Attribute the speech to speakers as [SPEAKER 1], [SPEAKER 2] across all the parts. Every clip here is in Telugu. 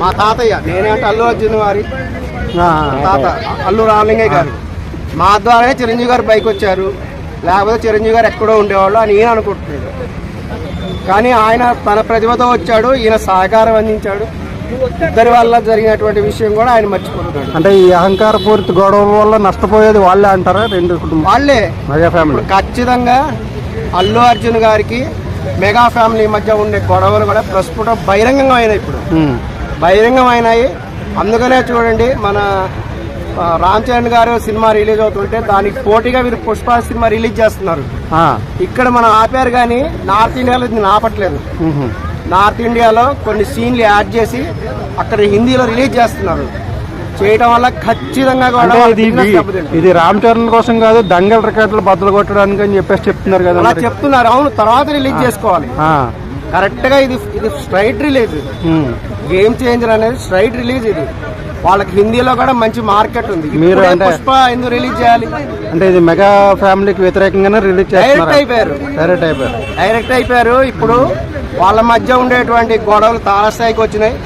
[SPEAKER 1] మా తాతయ్య నేనేంటే అల్లు అర్జున్ వారి. తాత అల్లు రామలింగయ్య గారు. మా ద్వారానే చిరంజీవి గారు పైకి వచ్చారు. లేకపోతే చిరంజీవి గారు ఎక్కడో ఉండేవాళ్ళు అని ఈయన అనుకుంటున్నాడు. కానీ ఆయన తన ప్రతిభతో వచ్చాడు ఈయన సహకారం అందించాడు. ఇద్దరి వల్ల జరిగినటువంటి విషయం కూడా ఆయన మర్చిపోతున్నాడు
[SPEAKER 2] అంటే ఈ అహంకార పూరిత గొడవల వల్ల నష్టపోయేది వాళ్ళే అంటారా? రెండు కుటుంబం.
[SPEAKER 1] వాళ్ళే.
[SPEAKER 2] Mega family.
[SPEAKER 1] ఖచ్చితంగా అల్లు అర్జున్ గారికి మెగా ఫ్యామిలీ మధ్య ఉండే గొడవలు కూడా ప్రస్ఫుటం బహిరంగంగా అయినాయి ఇప్పుడు.
[SPEAKER 2] ఉమ్,
[SPEAKER 1] బహిరంగం అయినాయి అందుకనే చూడండి మన రామ్ చరణ్ గారు సినిమా రిలీజ్ అవుతుంటే దానికి పోటీగా వీరు పుష్ప సినిమా రిలీజ్ చేస్తున్నారు. ఇక్కడ మనం ఆపారు కానీ నార్త్ ఇండియాలో దీన్ని ఆపట్లేదు. నార్త్ ఇండియాలో కొన్ని సీన్లు యాడ్ చేసి అక్కడ హిందీలో రిలీజ్ చేస్తున్నారు. చేయటం వల్ల ఖచ్చితంగా కూడా
[SPEAKER 2] ఇది రామ్ చరణ్ కోసం కాదు దంగల్ రికార్డులు బద్దలు కొట్టడానికి అని చెప్పేసి చెప్తున్నారు కదా
[SPEAKER 1] అలా. చెప్తున్నారు. అవును తర్వాత రిలీజ్ చేసుకోవాలి. కరెక్ట్గా ఇది ఇది స్ట్రైట్ రిలీజ్. గేమ్ చేంజర్ అనేది స్ట్రైట్ రిలీజ్ ఇది. వాళ్ళకి హిందీలో కూడా మంచి మార్కెట్ ఉంది.
[SPEAKER 2] మీరు
[SPEAKER 1] పుష్ప ఎందుకు రిలీజ్ చేయాలి?
[SPEAKER 2] అంటే ఇది మెగా ఫ్యామిలీకి వ్యతిరేకంగానే రిలీజ్
[SPEAKER 1] డైరెక్ట్ అయిపోయారు.
[SPEAKER 2] డైరెక్ట్ అయిపోయారు.
[SPEAKER 1] డైరెక్ట్ అయిపోయారు. ఇప్పుడు వాళ్ళ మధ్య ఉండేటువంటి గొడవలు తారస్థాయికి వచ్చినాయి.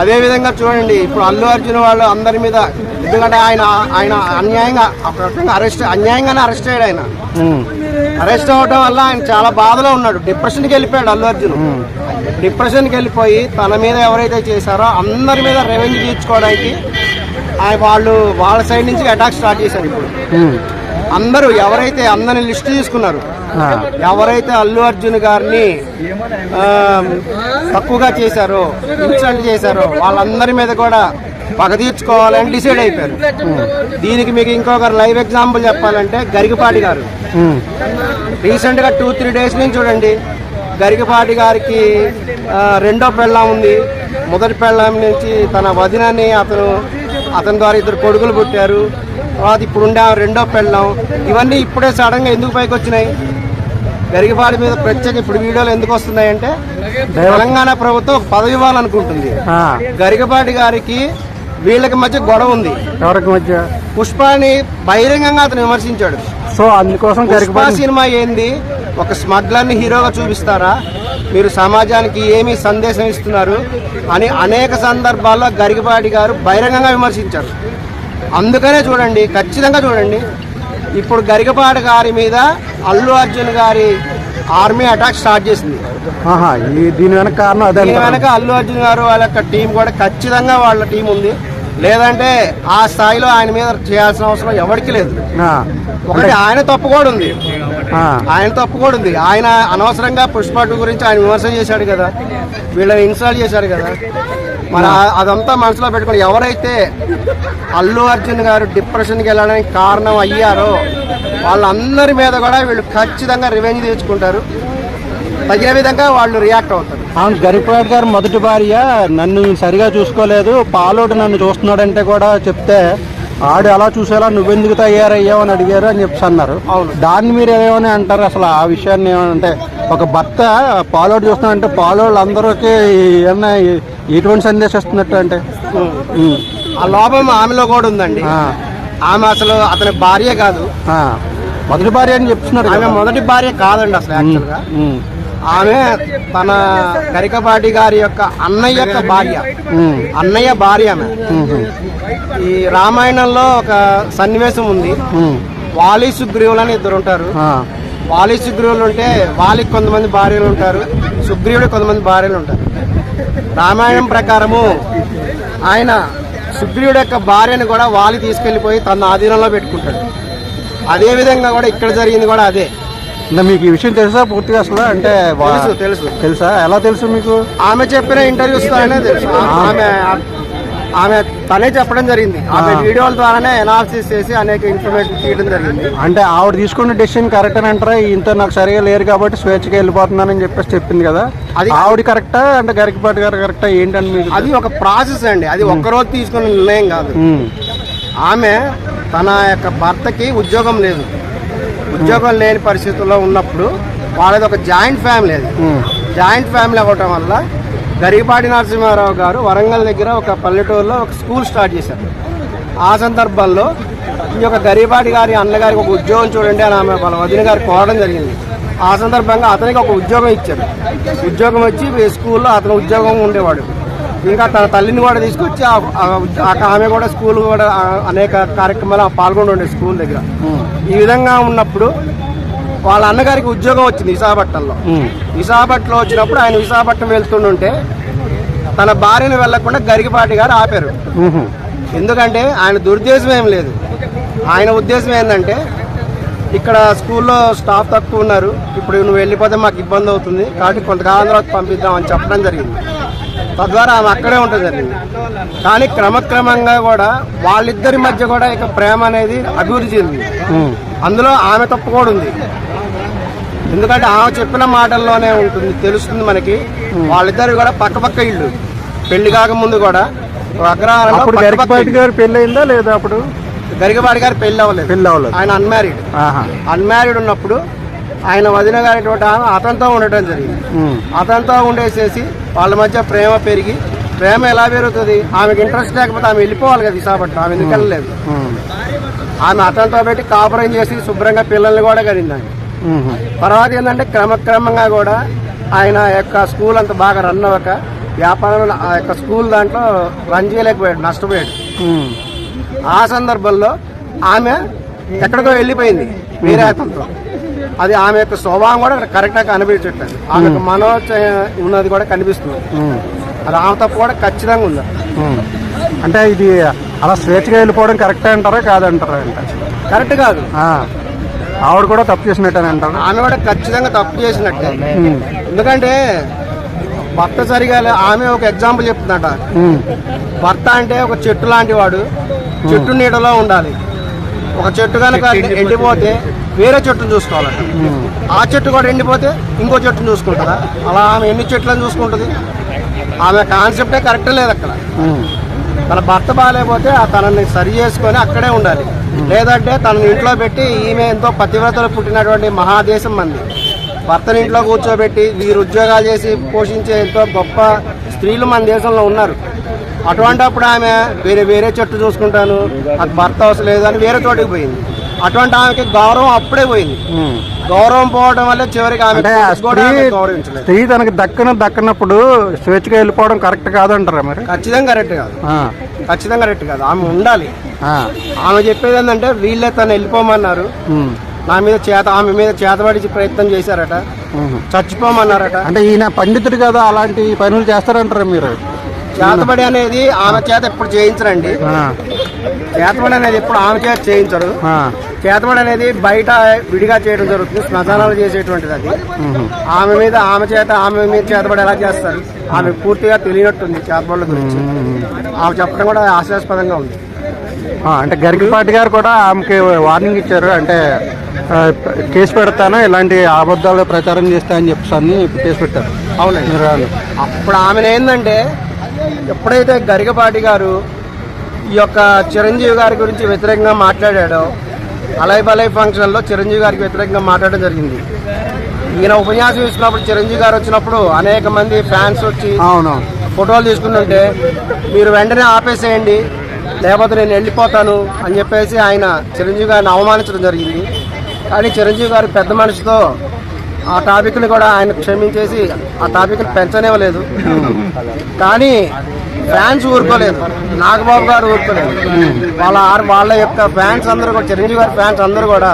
[SPEAKER 1] అదే విధంగా చూడండి ఇప్పుడు అల్లు అర్జున్ వాళ్ళు అందరి మీద ఎందుకంటే ఆయన ఆయన అన్యాయంగా ఒక రకంగా అరెస్ట్ అన్యాయంగానే అరెస్ట్ అయ్యాడు ఆయన. అరెస్ట్ అవ్వడం వల్ల ఆయన చాలా బాధలో ఉన్నాడు. డిప్రెషన్కి వెళ్ళిపోయాడు అల్లు అర్జున్. డిప్రెషన్కి వెళ్ళిపోయి తన మీద ఎవరైతే చేశారో అందరి మీద రెవెన్యూ తీర్చుకోవడానికి వాళ్ళు వాళ్ళ సైడ్ నుంచి అటాక్ స్టార్ట్ చేశారు ఇప్పుడు. అందరూ ఎవరైతే అందరిని లిస్ట్ తీసుకున్నారు ఎవరైతే అల్లు అర్జున్ గారిని తక్కువగా చేశారో ఇన్సల్ట్ చేశారో వాళ్ళందరి మీద కూడా పగ తీర్చుకోవాలని డిసైడ్ అయిపోయారు. దీనికి మీకు ఇంకొక లైవ్ ఎగ్జాంపుల్ చెప్పాలంటే గరికపాటి గారు.
[SPEAKER 2] ఉమ్.
[SPEAKER 1] రీసెంట్గా టూ త్రీ డేస్ నుంచి చూడండి గరికపాటి గారికి రెండో పెళ్ళాం ఉంది. మొదటి పెళ్ళాం నుంచి తన వదినని అతను అతని ద్వారా ఇద్దరు కొడుకులు పుట్టారు. తర్వాత ఇప్పుడు ఉండే రెండో పెళ్ళాం. ఇవన్నీ ఇప్పుడే సడన్గా ఎందుకు పైకి వచ్చినాయి? గరికపాటి మీద ప్రత్యేక ఇప్పుడు వీడియోలు ఎందుకు వస్తున్నాయి అంటే తెలంగాణ ప్రభుత్వం ఒక పదవి ఇవ్వాలనుకుంటుంది. గరికపాటి గారికి వీళ్ళకి మధ్య గొడవ ఉంది.
[SPEAKER 2] ఎవరికి మధ్య?
[SPEAKER 1] పుష్పాని బహిరంగంగా అతను విమర్శించాడు.
[SPEAKER 2] సో అందుకోసం
[SPEAKER 1] సినిమా ఏంది? ఒక స్మగ్లర్ని హీరోగా చూపిస్తారా? మీరు సమాజానికి ఏమి సందేశం ఇస్తున్నారు? అని అనేక సందర్భాల్లో గరికపాటి గారు బహిరంగంగా విమర్శించారు. అందుకనే చూడండి ఖచ్చితంగా చూడండి ఇప్పుడు గరికపాటి గారి మీద అల్లు అర్జున్ గారి ఆర్మీ అటాక్ స్టార్ట్ చేసింది.
[SPEAKER 2] దీని వెనక కారణం అదే
[SPEAKER 1] దీని? వెనక అల్లు అర్జున్ గారు వాళ్ళ యొక్క టీం కూడా ఖచ్చితంగా వాళ్ళ టీం ఉంది. లేదంటే ఆ స్థాయిలో ఆయన మీద చేయాల్సిన అవసరం ఎవరికి లేదు. ఒకటి ఆయన తప్పు కూడా ఉంది. ఆయన తప్పు కూడా ఉంది. ఆయన అనవసరంగా పుష్ప గురించి ఆయన విమర్శ చేశాడు కదా. వీళ్ళని ఇన్స్టాల్ చేశాడు కదా. మరి ఆ- అదంతా మనసులో పెట్టుకొని ఎవరైతే అల్లు అర్జున్ గారు డిప్రెషన్కి వెళ్ళడానికి కారణం అయ్యారో వాళ్ళందరి మీద కూడా వీళ్ళు ఖచ్చితంగా రివెంజ్ తీర్చుకుంటారు తగిన విధంగా వాళ్ళు రియాక్ట్ అవుతారు.
[SPEAKER 2] అవును గరికపాటి గారు మొదటి భార్య నన్ను సరిగా చూసుకోలేదు. పాలోడు నన్ను చూస్తున్నాడంటే కూడా చెప్తే ఆడు అలా చూసేలా నువ్వెందుకు తయారయ్యావు అని అడిగారు అని చెప్పి అన్నారు.
[SPEAKER 1] అవును.
[SPEAKER 2] దాన్ని మీరు ఏమని అంటారు? అసలు ఆ విషయాన్ని ఏమంటే ఒక భర్త పాలోడు చూస్తున్నాడంటే పాలోళ్ళు అందరికీ ఏమన్నా ఎటువంటి సందేశం ఇస్తున్నట్టు అంటే.
[SPEAKER 1] ఆ లోపం ఆమెలో కూడా ఉందండి. ఆమె అసలు అతని భార్య కాదు.
[SPEAKER 2] మొదటి భార్య అని చెప్తున్నారు
[SPEAKER 1] ఆమె. మొదటి భార్య కాదండి అసలు యాక్చువల్గా ఆమె తన గరికపాటి గారి యొక్క అన్నయ్య యొక్క భార్య. అన్నయ్య భార్య ఆమె. ఈ రామాయణంలో ఒక సన్నివేశం ఉంది. వాలి సుగ్రీవులు అని ఇద్దరు ఉంటారు. వాలి సుగ్రీవులు ఉంటే వాలికి కొంతమంది భార్యలు ఉంటారు. సుగ్రీవుడికి కొంతమంది భార్యలు ఉంటారు. రామాయణం ప్రకారము ఆయన సుగ్రీవుడి యొక్క భార్యను కూడా వాలి తీసుకెళ్ళిపోయి తన ఆధీనంలో పెట్టుకుంటాడు. అదే విధంగా కూడా ఇక్కడ జరిగింది కూడా అదే.
[SPEAKER 2] అంటే మీకు ఈ విషయం తెలుసా? పూర్తిగా అసలు? అంటే వా-
[SPEAKER 1] తెలుసు తెలుసు.
[SPEAKER 2] తెలుసా? ఎలా తెలుసు మీకు?
[SPEAKER 1] ఆమె చెప్పిన ఇంటర్వ్యూస్ ద్వారానే తెలుసు. ఆమె ఆమె తనే చెప్పడం జరిగింది. ఆమె వీడియోల ద్వారానే ఎనాలిసిస్ చేసి అనేక ఇన్ఫర్మేషన్ తీయడం జరిగింది.
[SPEAKER 2] అంటే ఆవిడ తీసుకున్న డెసిషన్ కరెక్ట్ అని అంటారా? ఇంత నాకు సరిగా లేరు కాబట్టి స్వేచ్ఛగా వెళ్ళిపోతున్నానని చెప్పేసి చెప్పింది కదా.
[SPEAKER 1] అది-
[SPEAKER 2] ఆవిడ కరెక్టా అంటే గరికపాటి గారు కరెక్టా ఏంటని మీకు
[SPEAKER 1] అది ఒక ప్రాసెస్ అండి. అది ఒక్కరోజు తీసుకున్న నిర్ణయం కాదు.
[SPEAKER 2] ఉమ్,
[SPEAKER 1] ఆమె తన యొక్క భర్తకి ఉద్యోగం లేదు. ఉద్యోగం లేని పరిస్థితుల్లో ఉన్నప్పుడు వాళ్ళది ఒక జాయింట్ ఫ్యామిలీ అది. జాయింట్ ఫ్యామిలీ అవ్వటం వల్ల గరిపాటి నరసింహారావు గారు వరంగల్ దగ్గర ఒక పల్లెటూరులో ఒక స్కూల్ స్టార్ట్ చేశారు. ఆ సందర్భంలో ఈ యొక్క గరిపాటి గారి అన్నగారికి ఒక ఉద్యోగం చూడండి అని ఆమె వాళ్ళ వదిన గారు కోరడం జరిగింది. ఆ సందర్భంగా అతనికి ఒక ఉద్యోగం ఇచ్చారు. ఉద్యోగం వచ్చి స్కూల్లో అతను ఉద్యోగం ఉండేవాడు. ఇంకా తన తల్లిని కూడా తీసుకొచ్చి ఆమె కూడా స్కూల్ కూడా అనేక కార్యక్రమాలు పాల్గొని ఉండే స్కూల్ దగ్గర. ఈ విధంగా ఉన్నప్పుడు వాళ్ళ అన్నగారికి ఉద్యోగం వచ్చింది విశాఖపట్నంలో. విశాఖపట్నంలో వచ్చినప్పుడు ఆయన విశాఖపట్నం వెళ్తుండుంటే తన భార్యను వెళ్ళకుండా గరికపాటి గారు ఆపారు. ఎందుకంటే ఆయన దురుద్దేశం ఏం లేదు. ఆయన ఉద్దేశం ఏంటంటే ఇక్కడ స్కూల్లో స్టాఫ్ తక్కువ ఉన్నారు. ఇప్పుడు నువ్వు వెళ్ళిపోతే మాకు ఇబ్బంది అవుతుంది. కాబట్టి కొంతకాలం తర్వాత పంపిద్దామని చెప్పడం జరిగింది. తద్వారా ఆమె అక్కడే ఉంటుంది కానీ క్రమక్రమంగా కూడా వాళ్ళిద్దరి మధ్య కూడా ఇక ప్రేమ అనేది అభివృద్ధి చెందింది. అందులో ఆమె తప్పు కూడా ఉంది. ఎందుకంటే ఆమె చెప్పిన మాటల్లోనే ఉంటుంది తెలుస్తుంది మనకి. వాళ్ళిద్దరు కూడా పక్క పక్క ఇల్లు. పెళ్ళి కాకముందు కూడా అగ్రహారంలో.
[SPEAKER 2] గారు పెళ్ళి అయిందా లేదా అప్పుడు?
[SPEAKER 1] గరికపాటి గారు పెళ్ళి అవ్వలేదు.
[SPEAKER 2] పెళ్ళి అవ్వలేదు.
[SPEAKER 1] ఆయన అన్మ్యారీడ్
[SPEAKER 2] ఆహా.
[SPEAKER 1] అన్మ్యారీడ్ ఉన్నప్పుడు ఆయన వదిన గారి ఆమె అతనితో ఉండటం జరిగింది. అతనితో ఉండేసేసి వాళ్ళ మధ్య ప్రేమ పెరిగి ప్రేమ ఎలా పెరుగుతుంది? ఆమెకి ఇంట్రెస్ట్ లేకపోతే ఆమె వెళ్ళిపోవాలి కదా విశాఖపట్నం ఆమె ఎందుకు వెళ్ళలేదు? ఆమె అతనితో పెట్టి కాపురం చేసి శుభ్రంగా పిల్లల్ని కూడా ఆమె.
[SPEAKER 2] ఉహు,
[SPEAKER 1] తర్వాత ఏంటంటే క్రమక్రమంగా కూడా ఆయన యొక్క స్కూల్ అంత బాగా రన్ అవ్వక వ్యాపారం ఆ యొక్క స్కూల్ దాంట్లో రన్ చేయలేకపోయాడు నష్టపోయాడు. ఆ సందర్భంలో ఆమె ఎక్కడికో వెళ్ళిపోయింది వేరే అతనితో. అది ఆమె యొక్క స్వభావం కూడా కరెక్ట్గా కనిపించట్లేదు. ఆమె యొక్క మనోచ ఉన్నది కూడా కనిపిస్తుంది. అది ఆమె తప్పు కూడా ఖచ్చితంగా ఉంది.
[SPEAKER 2] అంటే ఇది అలా స్వేచ్ఛగా వెళ్ళిపోవడం కరెక్టే అంటారా కాదంటారా అంటే?
[SPEAKER 1] కరెక్ట్ కాదు.
[SPEAKER 2] ఆ, ఆవిడ కూడా తప్పు చేసినట్టని అంటారా?
[SPEAKER 1] ఆమె కూడా ఖచ్చితంగా తప్పు చేసినట్టే. ఎందుకంటే భర్త సరిగా ఆమె ఒక ఎగ్జాంపుల్ చెప్తుందట. భర్త అంటే ఒక చెట్టు లాంటి వాడు. చెట్టు నీడలో ఉండాలి. ఒక చెట్టు కనుక ఎండిపోతే వేరే చెట్టును చూసుకోవాలంట. ఆ చెట్టు కూడా ఎండిపోతే ఇంకో చెట్టును చూసుకుంటుందా? అలా ఆమె ఎన్ని చెట్లను చూసుకుంటుంది? ఆమె కాన్సెప్టే కరెక్ట్ లేదు అక్కడ. తన భర్త బాగాలేకపోతే ఆ తనని సరి చేసుకొని అక్కడే ఉండాలి. లేదంటే తనని ఇంట్లో పెట్టి ఈమె ఎంతో పతివ్రతలు పుట్టినటువంటి మహాదేశం మంది భర్తని ఇంట్లో కూర్చోబెట్టి వీరు ఉద్యోగాలు చేసి పోషించే ఎంతో గొప్ప స్త్రీలు మన దేశంలో ఉన్నారు. అటువంటప్పుడు ఆమె వేరే వేరే చెట్టు చూసుకుంటాను. నాకు భర్త అవసరం లేదు అని వేరే చోటికి పోయింది. అటువంటి ఆమెకి గౌరవం అప్పుడే పోయింది. గౌరవం పోవడం వల్ల చివరికి ఆమె
[SPEAKER 2] స్త్రీ తనకి దక్కన దక్కనప్పుడు స్వేచ్ఛగా వెళ్ళిపోవడం కరెక్ట్ కాదంటారా మరి?
[SPEAKER 1] ఖచ్చితంగా కరెక్ట్ కాదు. ఖచ్చితంగా కరెక్ట్ కాదు. ఆమె ఉండాలి. ఆమె చెప్పేది ఏంటంటే వీళ్ళే తను వెళ్ళిపోమన్నారు. నా మీద చేత ఆమె మీద చేతబడి ప్రయత్నం చేశారట. చచ్చిపోమన్నారట.
[SPEAKER 2] అంటే ఈయన పండితుడు కదా అలాంటి పనులు చేస్తారంటారా మీరు?
[SPEAKER 1] చేతబడి అనేది ఆమె చేత ఎప్పుడు చేయించరండి. చేతబడి అనేది ఎప్పుడు ఆమె చేత చేయించరు. చేతబడి అనేది బయట విడిగా చేయడం జరుగుతుంది శ్మశానాలు చేసేటువంటిది అది. ఆమె మీద ఆమె చేత ఆమె మీద చేతబడి ఎలా చేస్తారు? ఆమె పూర్తిగా తెలియనట్టుంది చేతబడుల గురించి. ఆమె చెప్పడం కూడా హాస్యాస్పదంగా ఉంది.
[SPEAKER 2] అంటే గరికపాటి గారు కూడా ఆమెకి వార్నింగ్ ఇచ్చారు అంటే కేసు పెడతాను ఇలాంటి అబద్ధాలు ప్రచారం చేస్తా అని చెప్పి అన్ని కేసు పెట్టారు.
[SPEAKER 1] అవునండి. అప్పుడు ఆమె ఏంటంటే ఎప్పుడైతే గరికపాటి గారు ఈ యొక్క చిరంజీవి గారి గురించి వ్యతిరేకంగా మాట్లాడాడో అలై బలై ఫంక్షన్లో చిరంజీవి గారికి వ్యతిరేకంగా మాట్లాడడం జరిగింది. ఈయన ఉపన్యాసం ఇచ్చినప్పుడు చిరంజీవి గారు వచ్చినప్పుడు అనేక మంది ఫ్యాన్స్ వచ్చి
[SPEAKER 2] అవును
[SPEAKER 1] ఫోటోలు తీసుకుంటుంటే మీరు వెంటనే ఆపేసేయండి లేకపోతే నేను వెళ్ళిపోతాను అని చెప్పేసి ఆయన చిరంజీవి గారిని అవమానించడం జరిగింది. కానీ చిరంజీవి గారు పెద్ద మనిషితో ఆ టాపిక్ని కూడా ఆయన క్షమించేసి ఆ టాపిక్ని పెంచనివ్వలేదు. కానీ ఫ్యాన్స్ ఊరుకోలేదు. నాగబాబు గారు ఊరుకోలేదు. వాళ్ళ వాళ్ళ యొక్క ఫ్యాన్స్ అందరూ కూడా చిరంజీవి గారి ఫ్యాన్స్ అందరూ కూడా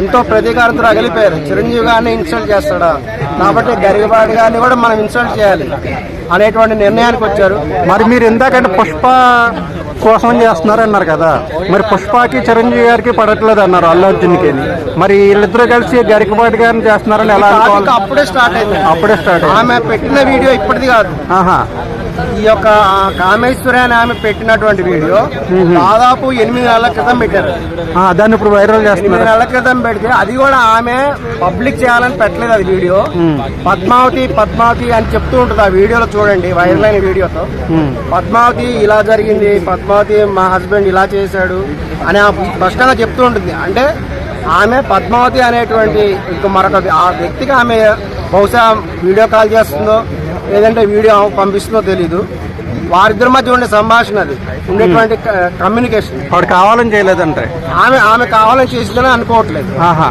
[SPEAKER 1] ఎంతో ప్రతీకారంతో అగిలిపోయారు. చిరంజీవి గారిని ఇన్సల్ట్ చేస్తాడా? కాబట్టి గరిగపాటి గారిని కూడా మనం ఇన్సల్ట్ చేయాలి అనేటువంటి నిర్ణయానికి వచ్చారు.
[SPEAKER 2] మరి మీరు ఇందాకంటే పుష్ప కోసం చేస్తున్నారు అన్నారు కదా. మరి పుష్పకి చిరంజీవి గారికి పడట్లేదు అన్నారు అల్లు అర్జున్కి. మరి వీళ్ళిద్దరూ కలిసి గరికపాటి గారిని చేస్తున్నారని ఎలా
[SPEAKER 1] అప్పుడే స్టార్ట్ అయింది
[SPEAKER 2] అప్పుడే స్టార్ట్ అయింది
[SPEAKER 1] ఆమె పెట్టిన వీడియో ఇప్పటిది కాదు.
[SPEAKER 2] ఆహా.
[SPEAKER 1] ఈ యొక్క కామేశ్వరి అని ఆమె పెట్టినటువంటి వీడియో దాదాపు ఎనిమిది నెలల క్రితం పెట్టారు.
[SPEAKER 2] దాన్ని ఇప్పుడు వైరల్
[SPEAKER 1] ఎనిమిది
[SPEAKER 2] చేస్తున్నారు
[SPEAKER 1] నెలల క్రితం పెడితే అది కూడా ఆమె పబ్లిక్ చేయాలని పెట్టలేదు అది వీడియో. పద్మావతి పద్మావతి అని చెప్తూ ఉంటుంది ఆ వీడియోలో చూడండి వైరల్ అయిన వీడియోతో. పద్మావతి ఇలా జరిగింది పద్మావతి మా హస్బెండ్ ఇలా చేశాడు అని స్పష్టంగా చెప్తూ ఉంటుంది. అంటే ఆమె పద్మావతి అనేటువంటి ఇంక మరొక ఆ వ్యక్తికి ఆమె బహుశా వీడియో కాల్ చేస్తుందో లేదంటే వీడియో పంపిస్తుందో తెలీదు. వారిద్దరి మధ్య ఉండే సంభాషణ అది. ఉండేటువంటి కమ్యూనికేషన్
[SPEAKER 2] వాడు కావాలని చేయలేదంటే.
[SPEAKER 1] ఆమె ఆమె కావాలని చేసిందని అనుకోవట్లేదు.
[SPEAKER 2] ఆహా.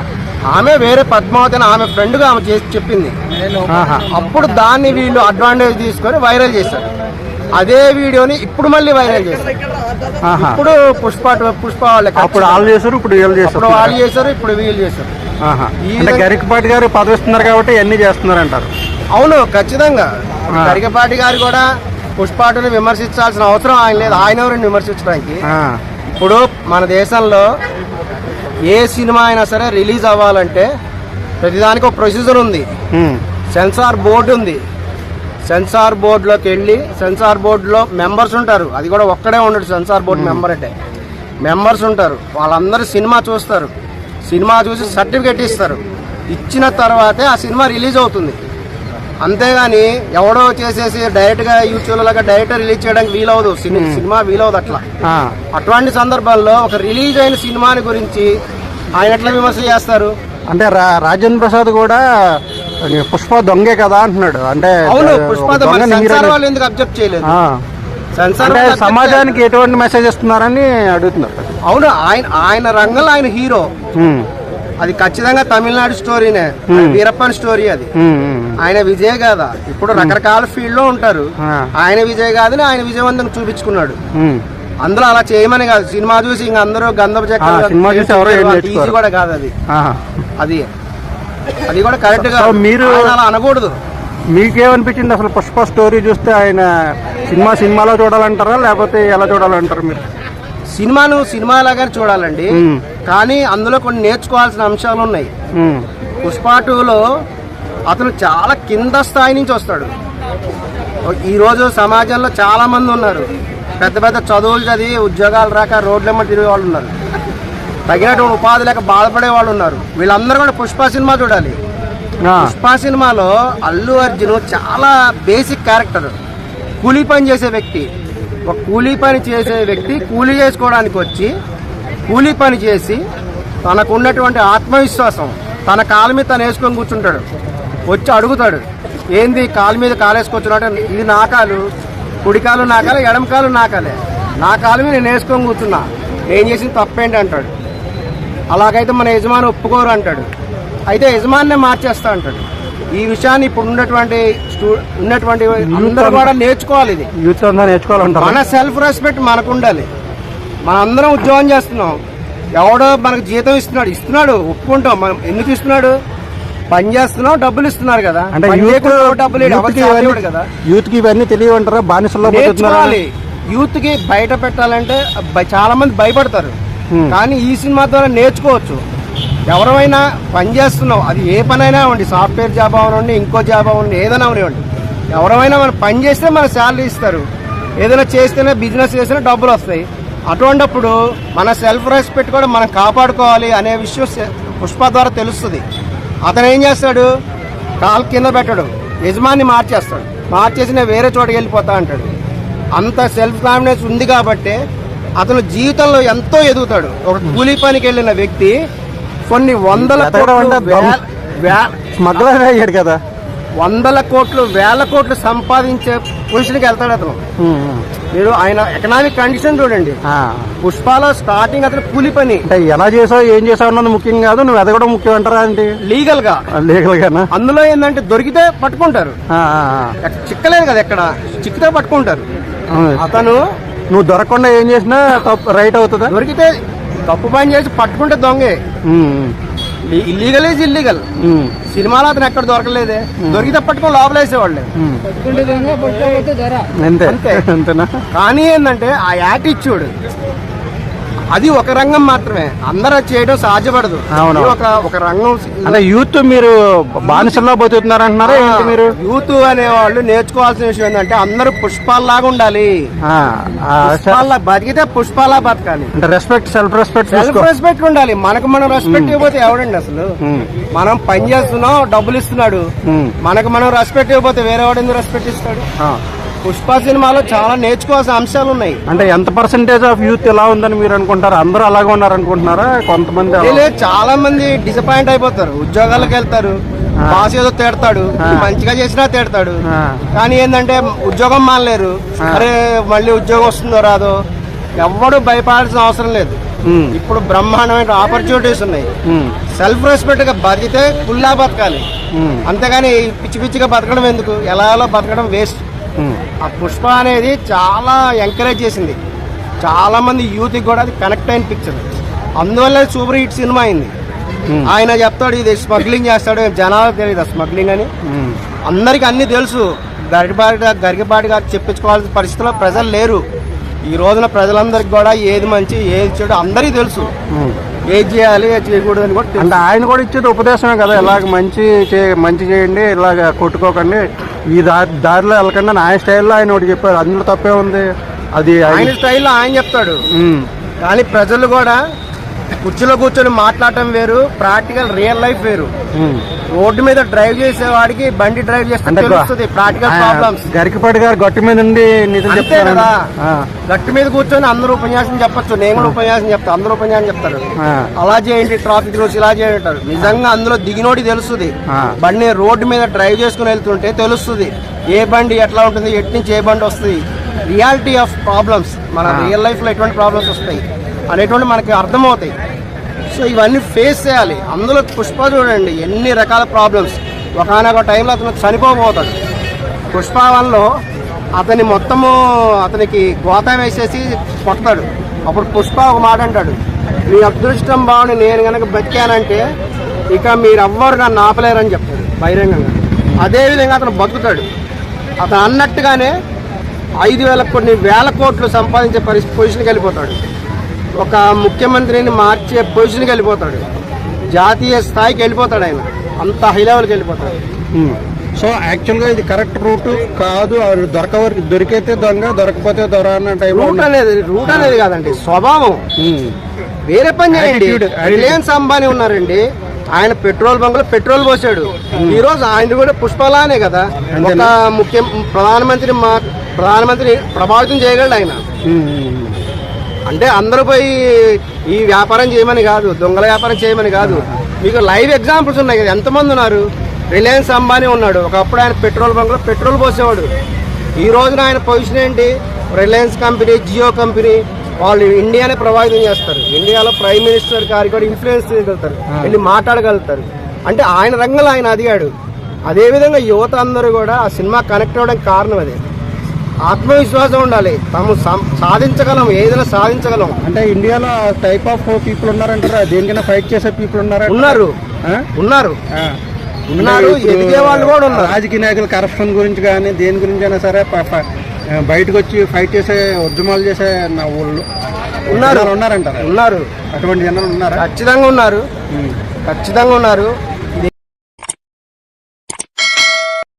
[SPEAKER 1] ఆమె వేరే పద్మావతి అని ఆమె ఫ్రెండ్గా ఆమె చేసి చెప్పింది.
[SPEAKER 2] ఆహా.
[SPEAKER 1] అప్పుడు దాన్ని వీళ్ళు అడ్వాంటేజ్ తీసుకొని వైరల్ చేశారు. అదే వీడియోని ఇప్పుడు మళ్ళీ వైరల్ చేశారు. ఇప్పుడు పుష్ప పుష్ప వాళ్ళకి
[SPEAKER 2] అప్పుడు వాళ్ళు చేశారు ఇప్పుడు వీళ్ళు
[SPEAKER 1] అప్పుడు వాళ్ళు చేశారు ఇప్పుడు వీళ్ళు చేశారు.
[SPEAKER 2] గరికపాటి గారు పదవిస్తున్నారు కాబట్టి ఇవన్నీ చేస్తున్నారు అంటారు
[SPEAKER 1] అవును ఖచ్చితంగా. కరికపాటి గారు కూడా పుష్పాటుని విమర్శించాల్సిన అవసరం ఆయన లేదు. ఆయన ఎవరిని విమర్శించడానికి? ఇప్పుడు మన దేశంలో ఏ సినిమా అయినా సరే రిలీజ్ అవ్వాలంటే ప్రతిదానికి ఒక ప్రొసీజర్ ఉంది. సెన్సార్ బోర్డు ఉంది. సెన్సార్ బోర్డులోకి వెళ్ళి సెన్సార్ బోర్డులో మెంబర్స్ ఉంటారు. అది కూడా ఒక్కడే ఉండడు సెన్సార్ బోర్డు మెంబర్ అంటే. మెంబర్స్ ఉంటారు. వాళ్ళందరూ సినిమా చూస్తారు. సినిమా చూసి సర్టిఫికెట్ ఇస్తారు. ఇచ్చిన తర్వాతే ఆ సినిమా రిలీజ్ అవుతుంది. అంతేగాని ఎవడో చేసేసి డైరెక్ట్గా యూట్యూబ్ లాగా డైరెక్ట్ రిలీజ్ చేయడానికి వీలవదు. సిని- సినిమా వీలవదు అట్లా. అటువంటి సందర్భాల్లో ఒక రిలీజ్ అయిన సినిమాని గురించి ఆయన ఎట్లా విమర్శ చేస్తారు?
[SPEAKER 2] అంటే రాజేంద్ర ప్రసాద్ కూడా పుష్ప దొంగే కదా అంటున్నాడు. అంటే
[SPEAKER 1] అవును పుష్ప. వాళ్ళు ఎందుకు అబ్జెక్ట్ చేయలేదు?
[SPEAKER 2] అంటే సమాజానికి ఎటువంటి మెసేజ్ ఇస్తున్నారని అడుగుతున్నారు.
[SPEAKER 1] అవును ఆయన ఆయన రంగంలో ఆయన హీరో అది ఖచ్చితంగా తమిళనాడు స్టోరీనే. వీరప్పన్ స్టోరీ అది. ఆయన విజయ్ గాథ ఇప్పుడు రకరకాల ఫీల్డ్లో ఉంటారు. ఆయన విజయ్ గాథని ఆయన విజయవంతం చూపించుకున్నాడు. అందులో అలా చేయమని కాదు. సినిమా చూసి ఇంక అందరూ గంధపు. ఈజీ కూడా కాదు అది. అది. అది కూడా
[SPEAKER 2] కరెక్ట్గా మీరు-
[SPEAKER 1] అలా అనకూడదు.
[SPEAKER 2] మీకేమనిపించింది అసలు పుష్ప స్టోరీ చూస్తే ఆయన సినిమా సినిమాలో చూడాలంటారా? లేకపోతే ఎలా చూడాలంటారు మీరు?
[SPEAKER 1] సినిమాను సినిమా లాగానే చూడాలండి. కానీ అందులో కొన్ని నేర్చుకోవాల్సిన అంశాలు ఉన్నాయి.
[SPEAKER 2] ఉమ్,
[SPEAKER 1] పుష్ప టూలో అతను చాలా కింద స్థాయి నుంచి వస్తాడు. ఈరోజు సమాజంలో చాలా మంది ఉన్నారు. పెద్ద పెద్ద చదువులు చదివి ఉద్యోగాలు రాక రోడ్లెమ్మ తిరిగే వాళ్ళు ఉన్నారు. తగినటువంటి ఉపాధి లేక బాధపడే వాళ్ళు ఉన్నారు. వీళ్ళందరూ కూడా పుష్ప సినిమా చూడాలి. పుష్ప సినిమాలో అల్లు అర్జున్ చాలా బేసిక్ క్యారెక్టర్ కూలీ పని చేసే వ్యక్తి. ఒక కూలీ పని చేసే వ్యక్తి కూలీ చేసుకోవడానికి వచ్చి కూలీ పని చేసి తనకున్నటువంటి ఆత్మవిశ్వాసం తన కాలు మీద తను వేసుకొని కూర్చుంటాడు. వచ్చి అడుగుతాడు ఏంది కాలు మీద కాలేసుకొచ్చున్నాడు ఇది నా కాలు కుడికాలు నా ఎడమ కాలు నా కాలే. నా కాలు మీద నేను వేసుకొని కూర్చున్నా. ఏం చేసిన తప్పేంటి? అంటాడు. అలాగైతే మన యజమాని ఒప్పుకోరు అంటాడు. అయితే యజమానినే మార్చేస్తా అంటాడు. ఈ విషయాన్ని ఇప్పుడు ఉన్నటువంటి ఉన్నటువంటి అందరూ కూడా నేర్చుకోవాలి ఇది.
[SPEAKER 2] యూత్ నేర్చుకోవాలంటారు?
[SPEAKER 1] మన సెల్ఫ్ రెస్పెక్ట్ మనకు ఉండాలి మన అందరం ఉద్యోగం చేస్తున్నాం. ఎవడో మనకు జీతం ఇస్తున్నాడు ఇస్తున్నాడు ఒప్పుకుంటాం. మనం ఎందుకు ఇస్తున్నాడు? పని చేస్తున్నాం డబ్బులు ఇస్తున్నారు కదా.
[SPEAKER 2] అంటే యూత్
[SPEAKER 1] డబ్బులు. ఎవరు
[SPEAKER 2] యూత్కి
[SPEAKER 1] చేత
[SPEAKER 2] ఇవన్నీ-
[SPEAKER 1] కదా.
[SPEAKER 2] తెలియవంటారా? బానిసల్లో
[SPEAKER 1] నేర్చుకోవాలి. యూత్కి బయట పెట్టాలంటే చాలా మంది భయపడతారు. కానీ ఈ సినిమా ద్వారా నేర్చుకోవచ్చు. ఎవరైనా పనిచేస్తున్నాం అది ఏ పనైనా ఉండి సాఫ్ట్వేర్ జాబ్ అవ్వండి ఇంకో జాబ్ అవ్వండి ఏదైనా అవనివ్వండి. ఎవరైనా మనం పని చేస్తే మన శాలరీ ఇస్తారు. ఏదైనా చేస్తేనే బిజినెస్ చేస్తేనే డబ్బులు వస్తాయి. అటువంటప్పుడు మన సెల్ఫ్ రెస్పెక్ట్ కూడా మనం కాపాడుకోవాలి అనే విషయం పుష్ప ద్వారా తెలుస్తుంది. అతను ఏం చేస్తాడు? కాలు కింద పెట్టడు. యజమాని మార్చేస్తాడు. మార్చేసి నేను వేరే చోటకి వెళ్ళిపోతా అంటాడు. అంత సెల్ఫ్ కాన్ఫిడెన్స్ ఉంది కాబట్టి అతను జీవితంలో ఎంతో ఎదుగుతాడు. ఒక కూలీ పనికి వెళ్ళిన వ్యక్తి కొన్ని వందల
[SPEAKER 2] స్మగ్లర్ అయ్యాడు కదా.
[SPEAKER 1] వందల కోట్లు వేల కోట్లు సంపాదించే పొజిషన్కి వెళ్తాడు అతను. మీరు ఆయన ఎకనామిక్ కండిషన్ చూడండి. పుష్పాలో స్టార్టింగ్ అతను కూలీ పని.
[SPEAKER 2] అంటే ఎలా చేసావు ఏం చేసావు అన్నది ముఖ్యం కాదు నువ్వు ఎదగడం ముఖ్యం అంటారా ఏంటి?
[SPEAKER 1] లీగల్గా
[SPEAKER 2] లీగల్ గానా
[SPEAKER 1] అందులో ఏంటంటే దొరికితే పట్టుకుంటారు. చిక్కలేదు కదా ఎక్కడ? చిక్కితే పట్టుకుంటారు. అతను
[SPEAKER 2] నువ్వు దొరకకుండా ఏం చేసినా రైట్ అవుతుందా?
[SPEAKER 1] దొరికితే తప్పు పని చేసి పట్టుకుంటే దొంగే. ఇల్లీగల్ ఈజ్ ఇల్లీగల్ సినిమాలో అతను ఎక్కడ దొరకలేదే. దొరికితే పట్టుకొని లోపలేసేవాళ్ళే.
[SPEAKER 2] అంతే.
[SPEAKER 1] అంతే.
[SPEAKER 2] అంతేనా?
[SPEAKER 1] కానీ ఏంటంటే ఆ యాటిట్యూడ్ అది ఒక రంగం మాత్రమే. అందరూ అది చేయడం సాధ్యపడదు.
[SPEAKER 2] అవును.
[SPEAKER 1] ఒక ఒక రంగం
[SPEAKER 2] అంటే యూత్ మీరు బానిసల్లో బతుకుతున్నారంటున్నారా ఏంటి మీరు?
[SPEAKER 1] యూత్ అనేవాళ్ళు నేర్చుకోవాల్సిన విషయం ఏంటంటే అందరూ పుష్పాల్లాగా ఉండాలి. పుష్పాల్లా బతికితే పుష్పాలా బతకాలి.
[SPEAKER 2] అంటే respect self respect
[SPEAKER 1] self respect ఉండాలి. మనకు మనం రెస్పెక్ట్ ఇవ్వకపోతే ఎవడండి అసలు? మనం పని చేస్తున్నాం డబ్బులు ఇస్తున్నాడు. మనకు మనం రెస్పెక్ట్ ఇవ్వకపోతే వేరే వాడు ఎందుకు రెస్పెక్ట్ ఇస్తాడు. పుష్ప సినిమాలో చాలా నేర్చుకోవాల్సిన అంశాలు ఉన్నాయి.
[SPEAKER 2] అంటే ఎంత పర్సెంటేజ్ ఆఫ్ యూత్ ఎలా ఉందని మీరు అనుకుంటారు? అందరూ అలాగే ఉన్నారు అనుకుంటున్నారా కొంతమంది
[SPEAKER 1] చాలా మంది డిసప్పాయింట్ అయిపోతారు. ఉద్యోగాలకు వెళ్తారు. బాస్ ఏదో తిడతాడు. మంచిగా చేసినా తిడతాడు. కానీ ఏంటంటే ఉద్యోగం మానలేరు. అరే మళ్ళీ ఉద్యోగం వస్తుందో రాదో ఎవ్వడు భయపడాల్సిన అవసరం లేదు. ఇప్పుడు బ్రహ్మాండమైన ఆపర్చునిటీస్ ఉన్నాయి. సెల్ఫ్ రెస్పెక్ట్గా బతికితే ఫుల్లా బతకాలి. అంతేగాని పిచ్చి పిచ్చిగా బతకడం ఎందుకు? ఎలా ఎలా బతకడం వేస్ట్. ఆ పుష్ప అనేది చాలా ఎంకరేజ్ చేసింది. చాలా మంది యూత్కి కూడా అది కనెక్ట్ అయిన పిక్చర్ అందువల్ల సూపర్ హిట్ సినిమా అయింది. ఆయన చెప్తాడు ఇది స్మగ్లింగ్ చేస్తాడు జనాలకు తెలియదు స్మగ్లింగ్ అని. అందరికి అన్ని తెలుసు. గరికపాటి గరికపాటి గారు చెప్పించుకోవాల్సిన పరిస్థితిలో ప్రజలు లేరు. ఈ రోజున ప్రజలందరికీ కూడా ఏది మంచి ఏది చెడు అందరికీ తెలుసు. ఏది చేయాలి ఏది చేయకూడదు అని కూడా.
[SPEAKER 2] అంటే ఆయన కూడా ఇచ్చేది ఉపదేశమే కదా ఇలాగ మంచి చే మంచి చేయండి ఇలాగ కొట్టుకోకండి ఈ దారి దారిలో వెళ్ళకండి అని ఆయన స్టైల్లో ఆయన ఒకటి చెప్పారు అందులో తప్పే ఉంది అది ఆయన-
[SPEAKER 1] స్టైల్లో ఆయన చెప్తాడు. కానీ ప్రజలు కూడా కుర్చీలో కూర్చొని మాట్లాడటం వేరు ప్రాక్టికల్ రియల్ లైఫ్ వేరు. రోడ్డు మీద డ్రైవ్ చేసే వాడికి బండి డ్రైవ్ చేస్తే తెలుస్తుంది ప్రాక్టికల్ ప్రాబ్లమ్స్
[SPEAKER 2] గరికపాటి గారు గట్టి మీద చెప్తారు
[SPEAKER 1] కదా. గట్టి మీద కూర్చొని అందరూ ఉపన్యాసం చెప్పొచ్చు. నేను కూడా ఉపన్యాసం చెప్తా. అందరూ ఉపన్యాసం చెప్తారు. అలా చేయండి ట్రాఫిక్ రూల్స్ ఇలా చేయండి అంటారు. నిజంగా అందులో దిగినోడి తెలుస్తుంది. బండి రోడ్డు మీద డ్రైవ్ చేసుకుని వెళ్తుంటే తెలుస్తుంది. ఏ బండి ఎట్లా ఉంటుంది ఎటు నుంచి ఏ బండి వస్తుంది. రియాలిటీ ఆఫ్ ప్రాబ్లమ్స్ మన. రియల్ లైఫ్లో ఎటువంటి ప్రాబ్లమ్స్ వస్తాయి? అనేటువంటి మనకి అర్థమవుతాయి. సో ఇవన్నీ ఫేస్ చేయాలి. అందులో పుష్ప చూడండి ఎన్ని రకాల ప్రాబ్లమ్స్ ఒకనొక టైంలో అతను చనిపోబోతాడు. పుష్ప వన్లో అతని మొత్తము అతనికి గోత వేసేసి కొడతాడు. అప్పుడు పుష్ప ఒక మాట అంటాడు మీ అదృష్టం బాగుండి నేను కనుక బతికానంటే ఇక మీరు ఎవ్వరు నన్ను ఆపలేరని చెప్తాడు బహిరంగంగా. అదేవిధంగా అతను బతుకుతాడు. అతను అన్నట్టుగానే ఐదు వేల కొన్ని వేల కోట్లు సంపాదించే పరిస్థితి పొజిషన్కి వెళ్ళిపోతాడు. ఒక ముఖ్యమంత్రిని మార్చే పొజిషన్కి వెళ్ళిపోతాడు. జాతీయ స్థాయికి వెళ్ళిపోతాడు ఆయన. అంత హై లెవెల్కి వెళ్ళిపోతాడు.
[SPEAKER 2] సో యాక్చువల్గా ఇది కరెక్ట్ రూట్ కాదు. దొరకవరకు దొరికైతే దొంగ దొరకపోతే దొర అన్న టైంలో
[SPEAKER 1] రూట్ అనేది రూట్ అనేది కాదండి. స్వభావం.
[SPEAKER 2] ఉమ్.
[SPEAKER 1] వేరే పని చేయండి. రిలయన్స్ అంబానీ ఉన్నారండి. ఆయన పెట్రోల్ బంకులో పెట్రోల్ పోసాడు. ఈ రోజు ఆయన కూడా పుష్పలానే కదా. ఒక? ముఖ్య ప్రధానమంత్రి మా ప్రధానమంత్రి ప్రభావితం చేయగలడు ఆయన. అంటే అందరూ పోయి ఈ వ్యాపారం చేయమని కాదు దొంగల వ్యాపారం చేయమని కాదు. మీకు లైవ్ ఎగ్జాంపుల్స్ ఉన్నాయి కదా ఎంతమంది ఉన్నారు? రిలయన్స్ అంబానీ ఉన్నాడు. ఒకప్పుడు ఆయన పెట్రోల్ బంక్లో పెట్రోల్ పోసేవాడు. ఈ రోజున ఆయన పొజిషన్ ఏంటి? రిలయన్స్ కంపెనీ జియో కంపెనీ వాళ్ళు ఇండియానే ప్రభావితం చేస్తారు. ఇండియాలో ప్రైమ్ మినిస్టర్ గారి కూడా ఇన్ఫ్లుయెన్స్ చేయగలుగుతారు. వెళ్ళి మాట్లాడగలుగుతారు. అంటే ఆయన రంగంలో ఆయన అదిగాడు. అదేవిధంగా యువత అందరూ కూడా ఆ సినిమా కనెక్ట్ అవ్వడానికి కారణం అదే. ఆత్మవిశ్వాసం ఉండాలి. తాము సాధించగలం ఏదైనా సాధించగలం.
[SPEAKER 2] అంటే ఇండియాలో టైప్ ఆఫ్ పీపుల్ ఉన్నారంటారా? దేనికైనా ఫైట్ చేసే పీపుల్ ఉన్నారా?
[SPEAKER 1] ఉన్నారు? ఉన్నారు. ఉన్నారు, ఎదిగే వాళ్ళు కూడా ఉన్నారు.
[SPEAKER 2] రాజకీయ నాయకులు కరప్షన్ గురించి కానీ దేని గురించి అయినా సరే బయటకు వచ్చి ఫైట్ చేసే ఉద్యమాలు చేసే నా ఊళ్ళు
[SPEAKER 1] ఉన్నారు.
[SPEAKER 2] ఉన్నారంటారా?
[SPEAKER 1] ఉన్నారు.
[SPEAKER 2] అటువంటి జనాలు ఉన్నారా?
[SPEAKER 1] ఖచ్చితంగా ఉన్నారు. ఖచ్చితంగా ఉన్నారు.